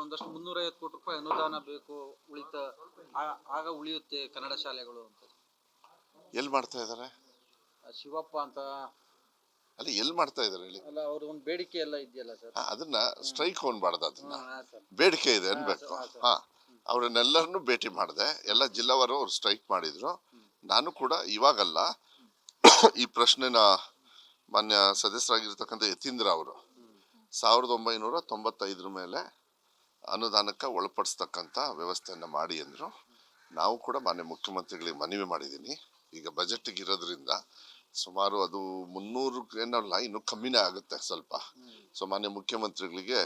ಒಂದಷ್ಟು ಮುನ್ನೂರೈವತ್ತು ಕೋಟಿ ರೂಪಾಯಿ ಅನುದಾನ ಬೇಕು ಉಳಿತ ಆಗ ಉಳಿಯುತ್ತೆ ಕನ್ನಡ ಶಾಲೆಗಳು ಅಂತ. ಎಲ್ಲಿ ಮಾಡ್ತಾ ಇದ್ದಾರೆ? ಶಿವಪ್ಪ ಅಂತ. ಅಲ್ಲಿ ಎಲ್ಲಿ ಮಾಡ್ತಾ ಇದ್ದಾರೆ ಹೇಳಿ? ಅಲ್ಲ ಅವ್ರ ಒಂದು ಬೇಡಿಕೆ ಎಲ್ಲ ಇದೆಯಲ್ಲ ಸರ್? ಅದನ್ನ ಸ್ಟ್ರೈಕ್ ಹೋಗ್ಬಾರ್ದು ಅದನ್ನ. ಹಾಂ ಸರ್. ಬೇಡಿಕೆ ಇದೆ ಅನ್ಬೇಕು. ಹಾ ಅವ್ರನ್ನೆಲ್ಲರನ್ನೂ ಭೇಟಿ ಮಾಡಿದೆ. ಎಲ್ಲ ಜಿಲ್ಲಾವಾರು ಅವ್ರು ಸ್ಟ್ರೈಕ್ ಮಾಡಿದ್ರು. ನಾನು ಕೂಡ ಇವಾಗಲ್ಲ. ಈ ಪ್ರಶ್ನೆನ ಮಾನ್ಯ ಸದಸ್ಯರಾಗಿರ್ತಕ್ಕಂಥ ಯತೀಂದ್ರ ಅವರು ಸಾವಿರದ ಒಂಬೈನೂರ ತೊಂಬತ್ತೈದರ ಮೇಲೆ ಅನುದಾನಕ್ಕೆ ಒಳಪಡಿಸ್ತಕ್ಕಂಥ ವ್ಯವಸ್ಥೆಯನ್ನು ಮಾಡಿ ಅಂದರು. ನಾವು ಕೂಡ ಮಾನ್ಯ ಮುಖ್ಯಮಂತ್ರಿಗಳಿಗೆ ಮನವಿ ಮಾಡಿದ್ದೀನಿ ಈಗ ಬಜೆಟ್ಗೆ ಇರೋದ್ರಿಂದ ಸುಮಾರು ಅದು ಮುನ್ನೂರು ಏನಲ್ಲ ಇನ್ನೂ ಕಮ್ಮಿನೇ ಆಗುತ್ತೆ ಸ್ವಲ್ಪ. ಸೊ ಮಾನ್ಯ ಮುಖ್ಯಮಂತ್ರಿಗಳಿಗೆ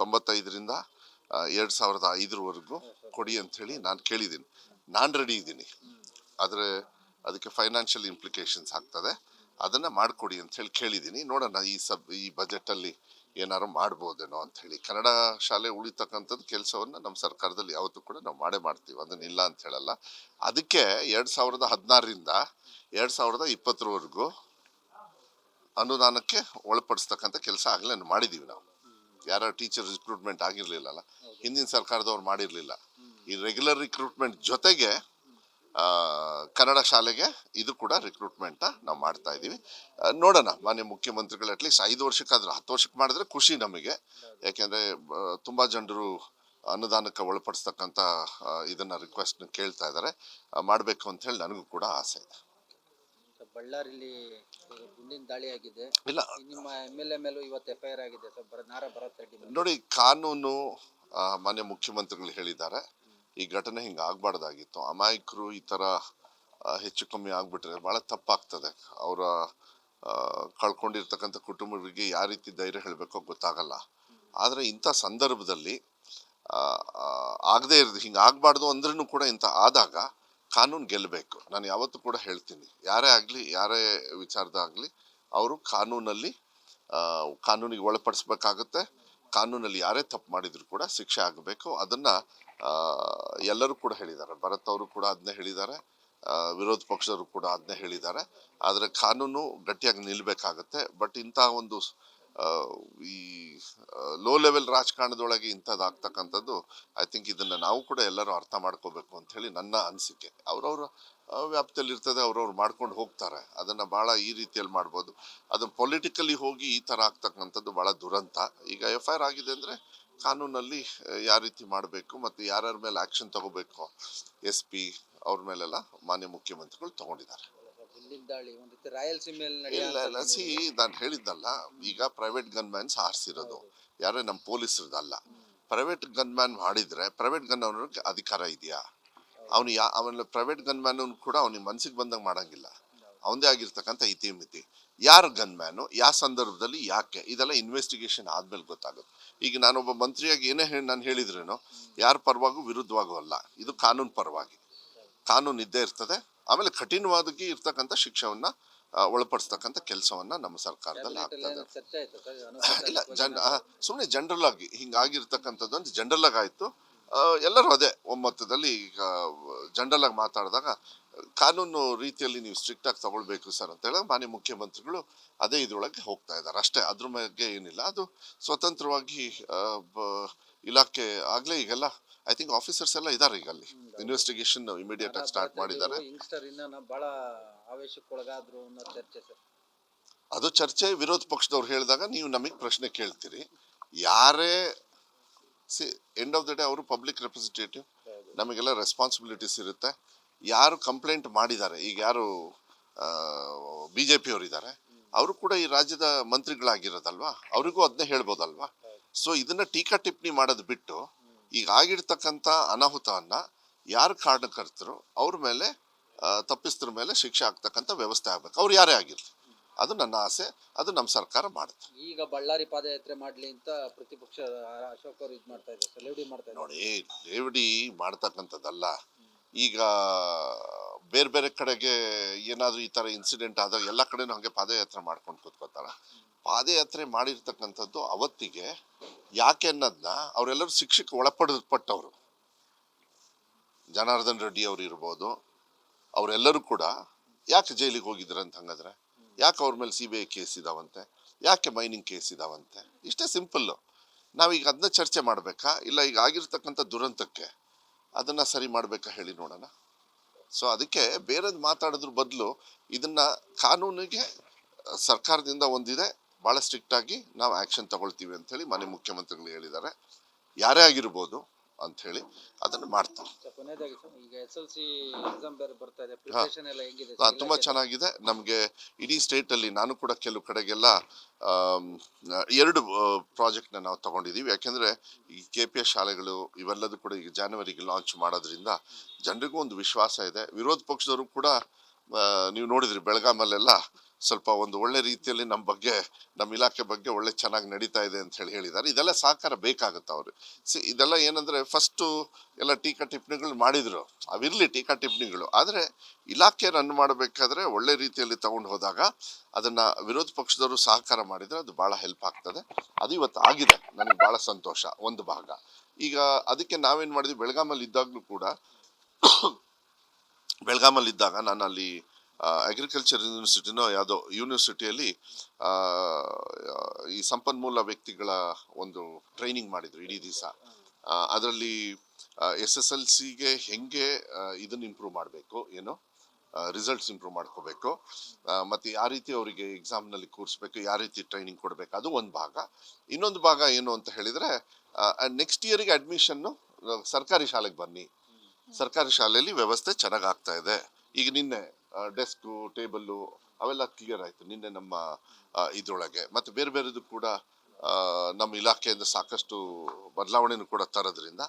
ತೊಂಬತ್ತೈದರಿಂದ ಎರಡು ಸಾವಿರದ ಐದರವರೆಗೂ ಕೊಡಿ ಅಂಥೇಳಿ ನಾನು ಕೇಳಿದ್ದೀನಿ ನಾನು ರೆಡಿ ಇದ್ದೀನಿ ಆದರೆ ಅದಕ್ಕೆ ಫೈನಾನ್ಷಿಯಲ್ ಇಂಪ್ಲಿಕೇಶನ್ಸ್ ಆಗ್ತದೆ. ಅದನ್ನು ಮಾಡಿಕೊಡಿ ಅಂತ ಹೇಳಿ ಕೇಳಿದ್ದೀನಿ ನೋಡೋಣ ಈ ಸಬ್ ಈ ಬಜೆಟಲ್ಲಿ ಏನಾದ್ರು ಮಾಡ್ಬೋದೇನೋ ಅಂತ ಹೇಳಿ. ಕನ್ನಡ ಶಾಲೆ ಉಳಿತಕ್ಕಂಥದ್ದು ಕೆಲಸವನ್ನು ನಮ್ಮ ಸರ್ಕಾರದಲ್ಲಿ ಯಾವತ್ತೂ ಕೂಡ ನಾವು ಮಾಡೇ ಮಾಡ್ತೀವಿ. ಅದನ್ನ ಇಲ್ಲ ಅಂತ ಹೇಳಲ್ಲ. ಅದಕ್ಕೆ ಎರಡು ಸಾವಿರದ ಹದಿನಾರರಿಂದ ಎರಡು ಸಾವಿರದ ಇಪ್ಪತ್ತರವರೆಗೂ ಅನುದಾನಕ್ಕೆ ಒಳಪಡಿಸ್ತಕ್ಕಂಥ ಕೆಲಸ ಆಗಲೇ ಮಾಡಿದ್ದೀವಿ ನಾವು. ಯಾರು ಟೀಚರ್ ರಿಕ್ರೂಟ್ಮೆಂಟ್ ಆಗಿರಲಿಲ್ಲಲ್ಲ. ಹಿಂದಿನ ಸರ್ಕಾರದವ್ರು ಮಾಡಿರಲಿಲ್ಲ. ಈ ರೆಗ್ಯುಲರ್ ರಿಕ್ರೂಟ್ಮೆಂಟ್ ಜೊತೆಗೆ ಕನ್ನಡ ಶಾಲೆಗೆ ಇದು ಕೂಡ ರಿಕ್ರೂಟ್ಮೆಂಟ್ ನಾವು ಮಾಡ್ತಾ ಇದ್ದೀವಿ. ನೋಡೋಣ ಮಾನ್ಯ ಮುಖ್ಯಮಂತ್ರಿಗಳು ಅಟ್ಲೀಸ್ಟ್ ಐದು ವರ್ಷಕ್ಕಾದ್ರೆ ಹತ್ತು ವರ್ಷಕ್ಕೆ ಮಾಡಿದ್ರೆ ಖುಷಿ ನಮಗೆ. ಯಾಕೆಂದರೆ ತುಂಬ ಜನರು ಅನುದಾನಕ್ಕೆ ಒಳಪಡಿಸ್ತಕ್ಕಂಥ ಇದನ್ನು ಇದನ್ನ ರಿಕ್ವೆಸ್ಟ್ ಕೇಳ್ತಾ ಇದ್ದಾರೆ ಮಾಡಬೇಕು ಅಂತ ಹೇಳಿ ನನಗೂ ಕೂಡ ಆಸೆ ಇದೆ. ಬಳ್ಳಾರಿಲಿ ಗುಂಡಿನ ದಾಳಿ ಆಗಿದೆ. ಇಲ್ಲ. ನಿಮ್ಮ ಎಂ ಎಲ್ ಎ ಮೇಲೂ ಇವತ್ತು ಎಫ್ ಐ ಆರ್ ಆಗಿದೆ. ನಾರ ಭರತ್ ರೆಡ್ಡಿ ನೋಡಿ ಕಾನೂನು ಮಾನ್ಯ ಮುಖ್ಯಮಂತ್ರಿಗಳು ಹೇಳಿದ್ದಾರೆ. ಈ ಘಟನೆ ಹಿಂಗೆ ಆಗಬಾರ್ದಾಗಿತ್ತು. ಅಮಾಯಕರು ಈ ಥರ ಹೆಚ್ಚು ಕಮ್ಮಿ ಆಗ್ಬಿಟ್ರೆ ಭಾಳ ತಪ್ಪಾಗ್ತದೆ. ಅವರ ಕಳ್ಕೊಂಡಿರ್ತಕ್ಕಂಥ ಕುಟುಂಬಗಳಿಗೆ ಯಾವ ರೀತಿ ಧೈರ್ಯ ಹೇಳಬೇಕೋ ಗೊತ್ತಾಗಲ್ಲ. ಆದರೆ ಇಂಥ ಸಂದರ್ಭದಲ್ಲಿ ಆಗದೇ ಇರೋದು, ಹಿಂಗೆ ಆಗಬಾರ್ದು ಅಂದ್ರೂ ಕೂಡ ಇಂಥ ಆದಾಗ ಕಾನೂನು ಗೆಲ್ಲಬೇಕು. ನಾನು ಯಾವತ್ತೂ ಕೂಡ ಹೇಳ್ತೀನಿ, ಯಾರೇ ಆಗಲಿ, ಯಾರೇ ವಿಚಾರದಾಗಲಿ ಅವರು ಕಾನೂನಲ್ಲಿ ಕಾನೂನಿಗೆ ಒಳಪಡಿಸ್ಬೇಕಾಗುತ್ತೆ. ಕಾನೂನಲ್ಲಿ ಯಾರೇ ತಪ್ಪು ಮಾಡಿದರೂ ಕೂಡ ಶಿಕ್ಷೆ ಆಗಬೇಕು. ಅದನ್ನು ಎಲ್ಲರೂ ಕೂಡ ಹೇಳಿದ್ದಾರೆ. ಭರತ್ ಅವರು ಕೂಡ ಅದನ್ನೇ ಹೇಳಿದ್ದಾರೆ. ವಿರೋಧ ಪಕ್ಷರು ಕೂಡ ಅದನ್ನೇ ಹೇಳಿದ್ದಾರೆ. ಆದರೆ ಕಾನೂನು ಗಟ್ಟಿಯಾಗಿ ನಿಲ್ಲಬೇಕಾಗತ್ತೆ ಬಟ್ ಇಂಥ ಒಂದು ಈ ಲೋ ಲೆವೆಲ್ ರಾಜಕಾರಣದೊಳಗೆ ಇಂಥದ್ದಾಗ್ತಕ್ಕಂಥದ್ದು ಐ ಥಿಂಕ್ ಇದನ್ನು ನಾವು ಕೂಡ ಎಲ್ಲರೂ ಅರ್ಥ ಮಾಡ್ಕೋಬೇಕು ಅಂತ ಹೇಳಿ ನನ್ನ ಅನಿಸಿಕೆ. ಅವ್ರವ್ರ ವ್ಯಾಪ್ತಿಯಲ್ಲಿ ಇರ್ತದೆ, ಅವ್ರವ್ರು ಮಾಡ್ಕೊಂಡು ಹೋಗ್ತಾರೆ. ಅದನ್ನು ಭಾಳ ಈ ರೀತಿಯಲ್ಲಿ ಮಾಡ್ಬೋದು. ಅದು ಪೊಲಿಟಿಕಲಿ ಹೋಗಿ ಈ ಥರ ಆಗ್ತಕ್ಕಂಥದ್ದು ಭಾಳ ದುರಂತ. ಈಗ ಎಫ್ ಐ ಆರ್ ಆಗಿದೆ ಅಂದರೆ ಕಾನೂನಲ್ಲಿ ಯಾವ ರೀತಿ ಮಾಡಬೇಕು ಮತ್ತು ಯಾರ್ಯಾರ ಮೇಲೆ ಆ್ಯಕ್ಷನ್ ತಗೋಬೇಕು ಎಸ್ ಪಿ ಅವ್ರ ಮೇಲೆಲ್ಲ ಮಾನ್ಯ ಮುಖ್ಯಮಂತ್ರಿಗಳು ತಗೊಂಡಿದ್ದಾರೆ. ಇಲ್ಲ ಇಲ್ಲ. ಸಿ ನಾನು ಹೇಳಿದ್ದಲ್ಲ ಈಗ ಪ್ರೈವೇಟ್ ಗನ್ ಮ್ಯಾನ್ಸ್ ಹಾರಿಸಿರೋದು. ಯಾರೇ ನಮ್ಮ ಪೊಲೀಸರದಲ್ಲ ಪ್ರೈವೇಟ್ ಗನ್ ಮ್ಯಾನ್ ಮಾಡಿದ್ರೆ ಪ್ರೈವೇಟ್ ಗನ್ ಅಧಿಕಾರ ಇದೆಯಾ? ಅವನು ಯಾ ಅವನ ಪ್ರೈವೇಟ್ ಗನ್ ಮ್ಯಾನ್ ಕೂಡ ಅವನಿಗೆ ಮನ್ಸಿಗೆ ಬಂದಂಗೆ ಮಾಡೋಂಗಿಲ್ಲ. ಅವನದೇ ಆಗಿರ್ತಕ್ಕಂಥ ಇತಿಮಿತಿ. ಯಾರು ಗನ್ ಮ್ಯಾನು? ಯಾವ ಸಂದರ್ಭದಲ್ಲಿ ಯಾಕೆ? ಇದೆಲ್ಲ ಇನ್ವೆಸ್ಟಿಗೇಷನ್ ಆದ್ಮೇಲೆ ಗೊತ್ತಾಗುತ್ತೆ. ಈಗ ನಾನೊಬ್ಬ ಮಂತ್ರಿಯಾಗಿ ಏನೇ ಹೇಳಿ ನಾನು ಹೇಳಿದ್ರೇನು ಯಾರ ಪರವಾಗೂ ವಿರುದ್ಧವಾಗೂ ಅಲ್ಲ ಇದು ಕಾನೂನು ಪರವಾಗಿ. ಕಾನೂನು ಇದ್ದೇ ಇರ್ತದೆ. ಆಮೇಲೆ ಕಠಿಣವಾದಕ್ಕೆ ಇರ್ತಕ್ಕಂಥ ಶಿಕ್ಷೆವನ್ನ ಒಳಪಡಿಸ್ತಕ್ಕಂಥ ಕೆಲಸವನ್ನ ನಮ್ಮ ಸರ್ಕಾರದಲ್ಲಿ ಆಗ್ತದೆ ಇಲ್ಲ ಜನ ಸುಮ್ಮನೆ ಜನರಲ್ ಆಗಿ ಹಿಂಗಾಗಿರ್ತಕ್ಕಂಥದ್ದು ಒಂದು ಜನರಲ್ ಆಗಿ ಆಯ್ತು. ಎಲ್ಲರೂ ಅದೇ ಒಮ್ಮತದಲ್ಲಿ ಈಗ ಜನರಲ್ ಆಗಿ ಮಾತಾಡಿದಾಗ ಕಾನೂನು ರೀತಿಯಲ್ಲಿ ನೀವು ಸ್ಟ್ರಿಕ್ಟ್ ಆಗಿ ತಗೊಳ್ಬೇಕು ಸರ್ ಅಂತ ಹೇಳಿದ್ರೆ ಮಾನ್ಯ ಮುಖ್ಯಮಂತ್ರಿಗಳು ಅದೇ ಇದ್ರೊಳಗೆ ಹೋಗ್ತಾ ಇದ್ದಾರೆ. ಅಷ್ಟೇ ಅದ್ರ ಬಗ್ಗೆ ಏನಿಲ್ಲ. ಅದು ಸ್ವತಂತ್ರವಾಗಿ ಇಲಾಖೆ ಆಗ್ಲೇ ಈಗೆಲ್ಲ ಐ ಥಿಂಕ್ ಆಫೀಸರ್ಸ್ ಎಲ್ಲ ಇದ್ದಾರೆ ಈಗ ಅಲ್ಲಿ. ಇನ್ವೆಸ್ಟಿಗೇಷನ್ ಇಮಿಡಿಯೇಟ್ ಆಗಿ ಸ್ಟಾರ್ಟ್ ಮಾಡಿದ್ದಾರೆ. ಅದು ಚರ್ಚೆ ವಿರೋಧ ಪಕ್ಷದವ್ರು ಹೇಳಿದಾಗ ನೀವು ನಮಗೆ ಪ್ರಶ್ನೆ ಕೇಳ್ತೀರಿ. ಯಾರೇ see end of the day ಅವರು ಪಬ್ಲಿಕ್ ರೆಪ್ರೆಸೆಂಟೇಟಿವ್ ನಮಗೆಲ್ಲ ರೆಸ್ಪಾನ್ಸಿಬಿಲಿಟೀಸ್ ಇರುತ್ತೆ. ಯಾರು ಕಂಪ್ಲೇಂಟ್ ಮಾಡಿದ್ದಾರೆ ಈಗ ಯಾರು ಬಿ ಜೆ ಪಿಯವರಿದ್ದಾರೆ ಅವರು ಕೂಡ ಈ ರಾಜ್ಯದ ಮಂತ್ರಿಗಳಾಗಿರೋದಲ್ವಾ? ಅವರಿಗೂ ಅದನ್ನೇ ಹೇಳ್ಬೋದಲ್ವಾ? ಸೊ ಇದನ್ನ ಟೀಕಾ ಟಿಪ್ಪಣಿ ಮಾಡೋದು ಬಿಟ್ಟು ಈಗ ಆಗಿರ್ತಕ್ಕಂಥ ಅನಾಹುತವನ್ನ ಯಾರು ಕಾರಣಕರ್ತರು ಅವ್ರ ಮೇಲೆ ತಪ್ಪಿಸ್ತರ ಮೇಲೆ ಶಿಕ್ಷೆ ಆಗ್ತಕ್ಕಂಥ ವ್ಯವಸ್ಥೆ ಆಗ್ಬೇಕು. ಅವ್ರು ಯಾರೇ ಆಗಿರಲಿ. ಅದು ನನ್ನ ಆಸೆ ಅದು ನಮ್ಮ ಸರ್ಕಾರ ಮಾಡುತ್ತೆ. ಈಗ ಬಳ್ಳಾರಿ ಪಾದಯಾತ್ರೆ ಮಾಡ್ಲಿ ಅಂತ ಪ್ರತಿಪಕ್ಷ ಅಶೋಕ್ ಅವರು ಇದು ಮಾಡ್ತಾ ಇದ್ದಾರೆ ಸೆಲೆಬ್ರಿಟಿ ಮಾಡ್ತಾ ಇದ್ದಾರೆ. ನೋಡಿ ಲೇವಡಿ ಮಾಡ್ತಕ್ಕಂಥದ್ದಲ್ಲ. ಈಗ ಬೇರೆ ಬೇರೆ ಕಡೆಗೆ ಏನಾದರೂ ಈ ಥರ ಇನ್ಸಿಡೆಂಟ್ ಆದಾಗ ಎಲ್ಲ ಕಡೆನೂ ಹಾಗೆ ಪಾದಯಾತ್ರೆ ಮಾಡ್ಕೊಂಡು ಕೂತ್ಕೋತಾರೆ ಪಾದಯಾತ್ರೆ ಮಾಡಿರ್ತಕ್ಕಂಥದ್ದು ಅವತ್ತಿಗೆ ಯಾಕೆ ಅನ್ನೋದನ್ನ ಅವರೆಲ್ಲರೂ ಶಿಕ್ಷಕ ಒಳಪಡಲ್ಪಟ್ಟವರು. ಜನಾರ್ದನ್ ರೆಡ್ಡಿ ಅವರು ಇರ್ಬೋದು, ಅವರೆಲ್ಲರೂ ಕೂಡ ಯಾಕೆ ಜೈಲಿಗೆ ಹೋಗಿದ್ರು ಅಂತ ಹಂಗಾದ್ರೆ? ಯಾಕೆ ಅವ್ರ ಮೇಲೆ ಸಿ ಬಿ ಐ ಕೇಸ್ ಇದಾವಂತೆ? ಯಾಕೆ ಮೈನಿಂಗ್ ಕೇಸ್ ಇದಾವಂತೆ? ಇಷ್ಟೇ ಸಿಂಪಲ್ಲು ನಾವೀಗ ಅದನ್ನ ಚರ್ಚೆ ಮಾಡಬೇಕಾ? ಇಲ್ಲ ಈಗ ಆಗಿರ್ತಕ್ಕಂಥ ದುರಂತಕ್ಕೆ ಅದನ್ನ ಸರಿ ಮಾಡಬೇಕಾ ಹೇಳಿ ನೋಡೋಣ. ಸೊ ಅದಕ್ಕೆ ಬೇರೆದು ಮಾತಾಡಿದ್ರ ಬದಲು ಇದನ್ನ ಕಾನೂನಿಗೆ, ಸರ್ಕಾರದಿಂದ ಒಂದಿದೆ ಭಾಳ ಸ್ಟ್ರಿಕ್ಟ್ ಆಗಿ ನಾವು ಆ್ಯಕ್ಷನ್ ತಗೊಳ್ತೀವಿ ಅಂತೇಳಿ ಮನೆ ಮುಖ್ಯಮಂತ್ರಿಗಳು ಹೇಳಿದ್ದಾರೆ. ಯಾರೇ ಆಗಿರ್ಬೋದು ಅಂಥೇಳಿ ಅದನ್ನು ಮಾಡ್ತಾರೆ. ಸರ್, ಕೊನೆಯದಾಗಿ ಸರ್ ಈಗ ಎಸ್ ಎಲ್ ಸಿ ಎಕ್ಸಾಮ್ ಬೇರೆ ಬರ್ತಾ ಇದೆ ಪ್ರಿಪರೇಷನ್ ಎಲ್ಲ ಹೆಂಗಿದೆ ಆ, ಸರ್? ತುಂಬಾ ಚೆನ್ನಾಗಿದೆ. ನಮಗೆ ಇಡೀ ಸ್ಟೇಟ್ ಅಲ್ಲಿ ನಾನು ಕೂಡ ಕೆಲವು ಕಡೆಗೆಲ್ಲ ಎರಡು ಎರಡು ಪ್ರಾಜೆಕ್ಟ್ನ ನಾವು ತಗೊಂಡಿದ್ದೀವಿ. ಯಾಕೆಂದ್ರೆ ಈ ಕೆ ಪಿ ಎಸ್ ಶಾಲೆಗಳು ಇವೆಲ್ಲದೂ ಕೂಡ ಈಗ ಜಾನ್ವರಿಗೆ ಲಾಂಚ್ ಮಾಡೋದ್ರಿಂದ ಜನರಿಗೂ ಒಂದು ವಿಶ್ವಾಸ ಇದೆ. ವಿರೋಧ ಪಕ್ಷದವರು ಕೂಡ ಆ, ನೀವು ನೋಡಿದ್ರಿ ಬೆಳಗಾಮಲ್ಲೆಲ್ಲ ಸ್ವಲ್ಪ ಒಂದು ಒಳ್ಳೆ ರೀತಿಯಲ್ಲಿ ನಮ್ಮ ಬಗ್ಗೆ ನಮ್ಮ ಇಲಾಖೆ ಬಗ್ಗೆ ಒಳ್ಳೆ ಚೆನ್ನಾಗಿ ನಡೀತಾ ಇದೆ ಅಂತ ಹೇಳಿ ಹೇಳಿದ್ದಾರೆ. ಇದೆಲ್ಲ ಸಹಕಾರ ಬೇಕಾಗುತ್ತೆ ಅವರು ಸಿ, ಇದೆಲ್ಲ ಏನಂದರೆ ಫಸ್ಟು ಎಲ್ಲ ಟೀಕಾ ಟಿಪ್ಪಣಿಗಳು ಮಾಡಿದರು. ಅವಿರಲಿ ಟೀಕಾ ಟಿಪ್ಪಣಿಗಳು. ಆದರೆ ಇಲಾಖೆ ರನ್ ಮಾಡಬೇಕಾದ್ರೆ ಒಳ್ಳೆ ರೀತಿಯಲ್ಲಿ ತಗೊಂಡು ಹೋದಾಗ ಅದನ್ನು ವಿರೋಧ ಪಕ್ಷದವರು ಸಹಕಾರ ಮಾಡಿದರೆ ಅದು ಭಾಳ ಹೆಲ್ಪ್ ಆಗ್ತದೆ. ಅದು ಇವತ್ತು ಆಗಿದೆ. ನನಗೆ ಭಾಳ ಸಂತೋಷ. ಒಂದು ಭಾಗ. ಈಗ ಅದಕ್ಕೆ ನಾವೇನು ಮಾಡಿದ್ವಿ? ಬೆಳಗಾಮಲ್ಲಿ ಇದ್ದಾಗಲೂ ಕೂಡ, ಬೆಳಗಾಮಲ್ಲಿ ಇದ್ದಾಗ ನಾನು ಅಲ್ಲಿ ಅಗ್ರಿಕಲ್ಚರ್ ಯೂನಿವರ್ಸಿಟಿನೋ ಯಾವುದೋ ಯೂನಿವರ್ಸಿಟಿಯಲ್ಲಿ ಈ ಸಂಪನ್ಮೂಲ ವ್ಯಕ್ತಿಗಳ ಒಂದು ಟ್ರೈನಿಂಗ್ ಮಾಡಿದರು ಇಡೀ ದಿವಸ. ಅದರಲ್ಲಿ ಎಸ್ ಎಸ್ ಎಲ್ ಸಿಗೆ ಹೆಂಗೆ ಇದನ್ನು ಇಂಪ್ರೂವ್ ಮಾಡಬೇಕು, ಏನು ರಿಸಲ್ಟ್ಸ್ ಇಂಪ್ರೂವ್ ಮಾಡ್ಕೋಬೇಕು ಮತ್ತೆ ಯಾವ ರೀತಿ ಅವರಿಗೆ ಎಕ್ಸಾಮ್ನಲ್ಲಿ ಕೂರಿಸ್ಬೇಕು, ಯಾವ ರೀತಿ ಟ್ರೈನಿಂಗ್ ಕೊಡಬೇಕು, ಅದು ಒಂದು ಭಾಗ. ಇನ್ನೊಂದು ಭಾಗ ಏನು ಅಂತ ಹೇಳಿದರೆ ನೆಕ್ಸ್ಟ್ ಇಯರಿಗೆ ಅಡ್ಮಿಷನ್ನು ಸರ್ಕಾರಿ ಶಾಲೆಗೆ ಬನ್ನಿ. ಸರ್ಕಾರಿ ಶಾಲೆಯಲ್ಲಿ ವ್ಯವಸ್ಥೆ ಚೆನ್ನಾಗಾಗ್ತಾ ಇದೆ. ಈಗ ನಿನ್ನೆ ಡೆಸ್ಕು ಟೇಬಲ್ಲು ಅವೆಲ್ಲ ಕ್ಲಿಯರ್ ಆಯಿತು ನಿನ್ನೆ ನಮ್ಮ ಇದರೊಳಗೆ. ಮತ್ತು ಬೇರೆ ಬೇರೆದು ಕೂಡ ನಮ್ಮ ಇಲಾಖೆಯಿಂದ ಸಾಕಷ್ಟು ಬದಲಾವಣೆನೂ ಕೂಡ ತರೋದ್ರಿಂದ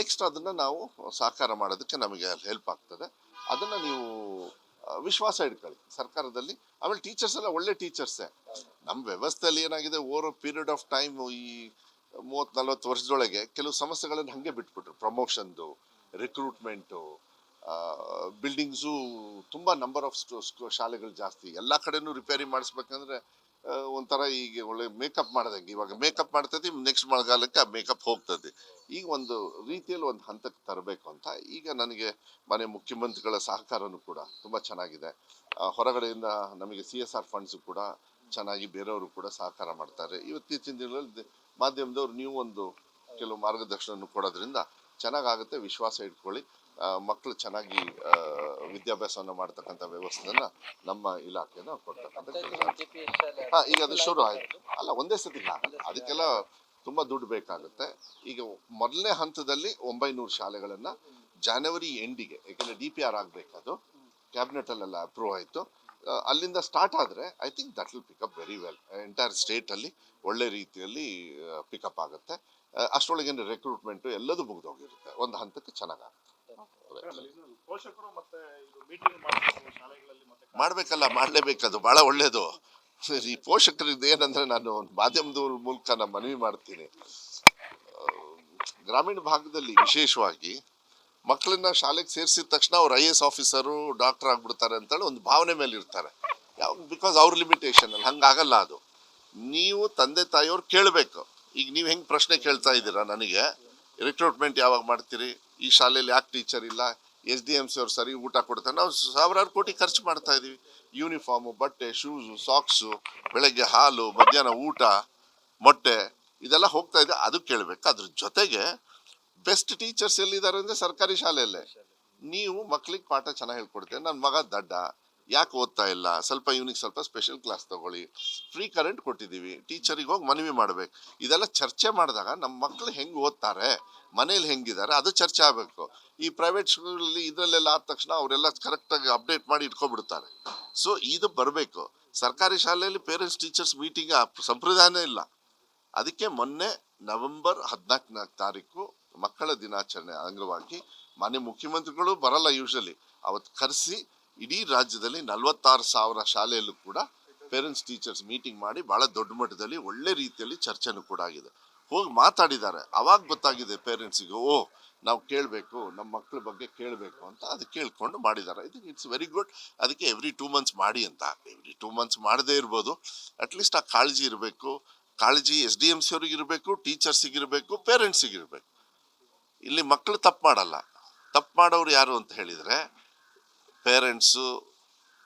ನೆಕ್ಸ್ಟ್ ಅದನ್ನು ನಾವು ಸಹಕಾರ ಮಾಡೋದಕ್ಕೆ ನಮಗೆ ಹೆಲ್ಪ್ ಆಗ್ತದೆ. ಅದನ್ನು ನೀವು ವಿಶ್ವಾಸ ಇಟ್ಕೊಳ್ಳಿ. ಸರ್ಕಾರದಲ್ಲಿ, ಆಮೇಲೆ ಟೀಚರ್ಸ್ ಎಲ್ಲ ಒಳ್ಳೆ ಟೀಚರ್ಸೇ ನಮ್ಮ ವ್ಯವಸ್ಥೆಯಲ್ಲಿ ಏನಾಗಿದೆ ಓವರ್ ಪೀರಿಯಡ್ ಆಫ್ ಟೈಮ್ ಈ ಮೂವತ್ತು ನಲ್ವತ್ತು ವರ್ಷದೊಳಗೆ ಕೆಲವು ಸಮಸ್ಯೆಗಳನ್ನು ಹಾಗೆ ಬಿಟ್ಬಿಟ್ರು. ಪ್ರಮೋಷನ್ದು ರಿಕ್ರೂಟ್ಮೆಂಟು ಬಿಲ್ಡಿಂಗ್ಸು ತುಂಬ ನಂಬರ್ ಆಫ್ ಶಾಲೆಗಳು ಜಾಸ್ತಿ. ಎಲ್ಲ ಕಡೆನೂ ರಿಪೇರಿ ಮಾಡಿಸ್ಬೇಕಂದ್ರೆ ಒಂಥರ ಈಗ ಒಳ್ಳೆ ಮೇಕಪ್ ಮಾಡ್ದಂಗೆ. ಇವಾಗ ಮೇಕಪ್ ಮಾಡ್ತೈತಿ ನೆಕ್ಸ್ಟ್ ಮಳೆಗಾಲಕ್ಕೆ ಆ ಮೇಕಪ್ ಹೋಗ್ತದೆ. ಈಗ ಒಂದು ರೀತಿಯಲ್ಲಿ ಒಂದು ಹಂತಕ್ಕೆ ತರಬೇಕು ಅಂತ. ಈಗ ನನಗೆ ಮನೆ ಮುಖ್ಯಮಂತ್ರಿಗಳ ಸಹಕಾರನೂ ಕೂಡ ತುಂಬ ಚೆನ್ನಾಗಿದೆ. ಹೊರಗಡೆಯಿಂದ ನಮಗೆ ಸಿ ಎಸ್ ಆರ್ ಫಂಡ್ಸು ಕೂಡ ಚೆನ್ನಾಗಿ ಬೇರೆಯವರು ಕೂಡ ಸಹಕಾರ ಮಾಡ್ತಾರೆ. ಇವತ್ತೀಚಿನ ದಿನಗಳಲ್ಲಿ ಮಾಧ್ಯಮದವ್ರು ನೀವು ಒಂದು ಕೆಲವು ಮಾರ್ಗದರ್ಶನ ಕೊಡೋದ್ರಿಂದ ಚೆನ್ನಾಗಾಗುತ್ತೆ. ವಿಶ್ವಾಸ ಇಟ್ಕೊಳ್ಳಿ. ಮಕ್ಕಳು ಚೆನ್ನಾಗಿ ವಿದ್ಯಾಭ್ಯಾಸವನ್ನು ಮಾಡ್ತಕ್ಕಂಥ ವ್ಯವಸ್ಥೆಯನ್ನ ನಮ್ಮ ಇಲಾಖೆನ ಕೊಡ್ತಕ್ಕಂಥ ಹಾ ಈಗ ಅದು ಶುರು ಆಯ್ತು. ಅಲ್ಲ ಒಂದೇ ಸತಿ ಅದಕ್ಕೆಲ್ಲ ತುಂಬಾ ದುಡ್ಡು ಬೇಕಾಗುತ್ತೆ. ಈಗ ಮೊದಲನೇ ಹಂತದಲ್ಲಿ ಒಂಬೈನೂರು ಶಾಲೆಗಳನ್ನ ಜನವರಿ ಎಂಡಿಗೆ ಯಾಕೆಂದ್ರೆ ಡಿ ಪಿ ಆರ್ ಆಗ್ಬೇಕದು ಕ್ಯಾಬಿನೆಟ್ ಅಲ್ಲೆಲ್ಲ ಅಪ್ರೂವ್ ಆಯ್ತು ಅಲ್ಲಿಂದ ಸ್ಟಾರ್ಟ್ ಆದ್ರೆ I think that will pick up very well entire state ಅಲ್ಲಿ ಒಳ್ಳೆ ರೀತಿಯಲ್ಲಿ ಪಿಕಪ್ ಆಗುತ್ತೆ. ಅಷ್ಟರೊಳಗೆ ರೆಕ್ರೂಟ್ಮೆಂಟು ರೆಕ್ರೂಟ್ಮೆಂಟ್ ಎಲ್ಲದೂ ಮುಗಿದೋಗಿರುತ್ತೆ. ಒಂದು ಹಂತಕ್ಕೆ ಚೆನ್ನಾಗಾಗುತ್ತೆ. ಮಾಡ್ಬೇಕಲ್ಲ, ಮಾಡ್ಲೇಬೇಕದು ಬಹಳ ಒಳ್ಳೇದು. ಈ ಪೋಷಕರಿಗೆ ಏನಂದ್ರೆ ನಾನು ಮಾಧ್ಯಮದ ಮೂಲಕ ನಾನು ಮನವಿ ಮಾಡ್ತೀನಿ. ಗ್ರಾಮೀಣ ಭಾಗದಲ್ಲಿ ವಿಶೇಷವಾಗಿ ಮಕ್ಕಳನ್ನ ಶಾಲೆಗೆ ಸೇರಿಸಿದ ತಕ್ಷಣ ಅವ್ರು ಐ ಎಸ್ ಆಫೀಸರು, ಡಾಕ್ಟರ್ ಆಗ್ಬಿಡ್ತಾರೆ ಅಂತೇಳಿ ಒಂದು ಭಾವನೆ ಮೇಲೆ ಇರ್ತಾರೆ. ಯಾವ ಬಿಕಾಸ್ ಅವ್ರ ಲಿಮಿಟೇಷನ್ ಅಲ್ಲಿ, ಹಂಗಾಗಲ್ಲ ಅದು. ನೀವು ತಂದೆ, ತಾಯಿಯವ್ರು ಕೇಳಬೇಕು. ಈಗ ನೀವು ಹೆಂಗೆ ಪ್ರಶ್ನೆ ಕೇಳ್ತಾ ಇದ್ದೀರಾ ನನಗೆ? ರಿಕ್ರೂಟ್ಮೆಂಟ್ ಯಾವಾಗ ಮಾಡ್ತೀರಿ? ಈ ಶಾಲೆಯಲ್ಲಿ ಯಾಕೆ ಟೀಚರ್ ಇಲ್ಲ, ಎಸ್ ಡಿ ಎಂ ಸಿ ಅವ್ರು ಸರಿ ಊಟ ಕೊಡ್ತಾರೆ. ನಾವು ಸಾವಿರಾರು ಕೋಟಿ ಖರ್ಚು ಮಾಡ್ತಾ ಇದ್ದೀವಿ. ಯೂನಿಫಾರ್ಮು, ಬಟ್ಟೆ, ಶೂಸು, ಸಾಕ್ಸು, ಬೆಳಗ್ಗೆ ಹಾಲು, ಮಧ್ಯಾಹ್ನ ಊಟ, ಮೊಟ್ಟೆ, ಇದೆಲ್ಲ ಹೋಗ್ತಾ ಇದೆ. ಅದು ಕೇಳಬೇಕು. ಅದ್ರ ಜೊತೆಗೆ ಬೆಸ್ಟ್ ಟೀಚರ್ಸ್ ಎಲ್ಲಿದ್ದಾರೆ ಅಂದರೆ ಸರ್ಕಾರಿ ಶಾಲೆಯಲ್ಲೇ. ನೀವು ಮಕ್ಳಿಗೆ ಪಾಠ ಚೆನ್ನಾಗಿ ಹೇಳ್ಕೊಡ್ತೇನೆ ನನ್ನ ಮಗ ದಡ್ಡ, ಯಾಕೆ ಓದ್ತಾ ಇಲ್ಲ? ಸ್ವಲ್ಪ ಇವ್ನಿಗೆ ಸ್ವಲ್ಪ ಸ್ಪೆಷಲ್ ಕ್ಲಾಸ್ ತಗೊಳ್ಳಿ. ಫ್ರೀ ಕರೆಂಟ್ ಕೊಟ್ಟಿದ್ದೀವಿ. ಟೀಚರಿಗೆ ಹೋಗಿ ಮನವಿ ಮಾಡ್ಬೇಕು. ಇದೆಲ್ಲ ಚರ್ಚೆ ಮಾಡಿದಾಗ ನಮ್ಮ ಮಕ್ಕಳು ಹೆಂಗೆ ಓದ್ತಾರೆ? ಮನೇಲಿ ಹೆಂಗಿದ್ದಾರೆ, ಅದು ಚರ್ಚೆ ಆಗಬೇಕು. ಈ ಪ್ರೈವೇಟ್ ಸ್ಕೂಲಲ್ಲಿ ಇದರಲ್ಲೆಲ್ಲ ಆದ ತಕ್ಷಣ ಅವರೆಲ್ಲ ಕರೆಕ್ಟಾಗಿ ಅಪ್ಡೇಟ್ ಮಾಡಿ ಇಟ್ಕೊಬಿಡ್ತಾರೆ ಸೊ ಇದು ಬರಬೇಕು. ಸರ್ಕಾರಿ ಶಾಲೆಯಲ್ಲಿ ಪೇರೆಂಟ್ಸ್ ಟೀಚರ್ಸ್ ಮೀಟಿಂಗ್ ಸಂಪ್ರದಾಯನೇ ಇಲ್ಲ. ಅದಕ್ಕೆ ಮೊನ್ನೆ ನವೆಂಬರ್ ಹದಿನಾಲ್ಕನೇ ತಾರೀಕು ಮಕ್ಕಳ ದಿನಾಚರಣೆ ಅಂಗವಾಗಿ ಮಾನ್ಯ ಮುಖ್ಯಮಂತ್ರಿಗಳು ಬರಲ್ಲ ಯೂಶಲಿ ಅವತ್ತು ಕರೆಸಿ ಇಡೀ ರಾಜ್ಯದಲ್ಲಿ ನಲವತ್ತಾರು ಸಾವಿರ ಶಾಲೆಯಲ್ಲೂ ಕೂಡ ಪೇರೆಂಟ್ಸ್ ಟೀಚರ್ಸ್ ಮೀಟಿಂಗ್ ಮಾಡಿ ಬಹಳ ದೊಡ್ಡ ಮಟ್ಟದಲ್ಲಿ ಒಳ್ಳೆ ರೀತಿಯಲ್ಲಿ ಚರ್ಚೆನೂ ಕೂಡ ಆಗಿದೆ. ಹೋಗಿ ಮಾತಾಡಿದ್ದಾರೆ. ಅವಾಗ ಗೊತ್ತಾಗಿದೆ ಪೇರೆಂಟ್ಸಿಗೆ, ಓ, ನಾವು ಕೇಳಬೇಕು ನಮ್ಮ ಮಕ್ಕಳ ಬಗ್ಗೆ ಕೇಳಬೇಕು ಅಂತ ಅದು ಕೇಳ್ಕೊಂಡು ಮಾಡಿದ್ದಾರೆ. ಇದು ಇಟ್ಸ್ ವೆರಿ ಗುಡ್ ಅದಕ್ಕೆ ಎವ್ರಿ ಟೂ ಮಂತ್ಸ್ ಮಾಡಿ ಅಂತ. ಎವ್ರಿ ಟೂ ಮಂತ್ಸ್ ಮಾಡದೇ ಇರ್ಬೋದು. ಅಟ್ಲೀಸ್ಟ್ ಆ ಕಾಳಜಿ ಇರಬೇಕು. ಕಾಳಜಿ ಎಸ್ ಡಿ ಎಂ ಸಿ ಅವ್ರಿಗೆ ಇರಬೇಕು ಟೀಚರ್ಸಿಗೆ ಇರಬೇಕು ಪೇರೆಂಟ್ಸಿಗೆ ಇರಬೇಕು. ಇಲ್ಲಿ ಮಕ್ಕಳು ತಪ್ಪು ಮಾಡಲ್ಲ. ತಪ್ಪು ಮಾಡೋರು ಯಾರು ಅಂತ ಹೇಳಿದರೆ ಪೇರೆಂಟ್ಸು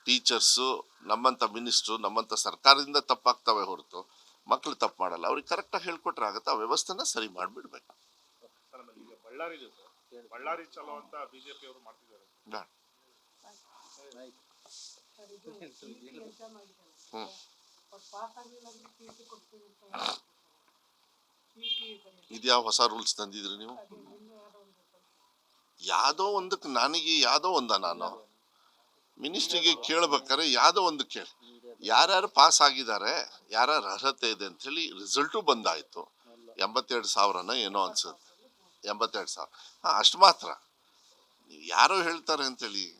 ಟೀಚರ್ಸು ನಮ್ಮಂಥ ಮಿನಿಸ್ಟ್ರು ನಮ್ಮಂಥ ಸರ್ಕಾರದಿಂದ ತಪ್ಪಾಗ್ತವೆ ಹೊರತು. ಮಕ್ಳು ತಪ್ಪು ಮಾಡಲ್ಲ. ಅವ್ರಿಗೆ ಕರೆಕ್ಟಾಗಿ ಹೇಳ್ಕೊಟ್ರೆ ಆಗುತ್ತೆ. ಆ ವ್ಯವಸ್ಥೆನ ಸರಿ ಮಾಡಿಬಿಡ್ಬೇಕು. ಬಳ್ಳಾರಿ ಬಳ್ಳಾರಿ ಚಲೋ ಅಂತ ಬಿಜೆಪಿ ಅವರು ಮಾಡ್ತಿದ್ದಾರೆ. ಇದ್ಯಾವ ಹೊಸ ರೂಲ್ಸ್ ತಂದಿದ್ರಿ ನೀವು? ಯಾವ್ದೋ ಒಂದಕ್ಕೆ ನನಗೆ ಯಾವ್ದೋ ಒಂದ ನಾನು? ಮಿನಿಸ್ಟ್ರಿಗೆ ಕೇಳ್ಬೇಕಾರೆ ಯಾವ್ದೋ ಒಂದು ಕೇಳಿ. ಯಾರ್ಯಾರು ಪಾಸ್ ಆಗಿದ್ದಾರೆ, ಯಾರ್ಯಾರ ಅರ್ಹತೆ ಇದೆ ಅಂಥೇಳಿ ರಿಸಲ್ಟು ಬಂದಾಯ್ತು. ಎಂಬತ್ತೆರಡು ಸಾವಿರನ ಏನೋ ಅನ್ಸುತ್ತೆ. ಎಂಬತ್ತೆರಡು ಸಾವಿರ. ಹಾಂ, ಅಷ್ಟು ಮಾತ್ರ. ನೀವು ಯಾರೋ ಹೇಳ್ತಾರೆ ಅಂತೇಳಿ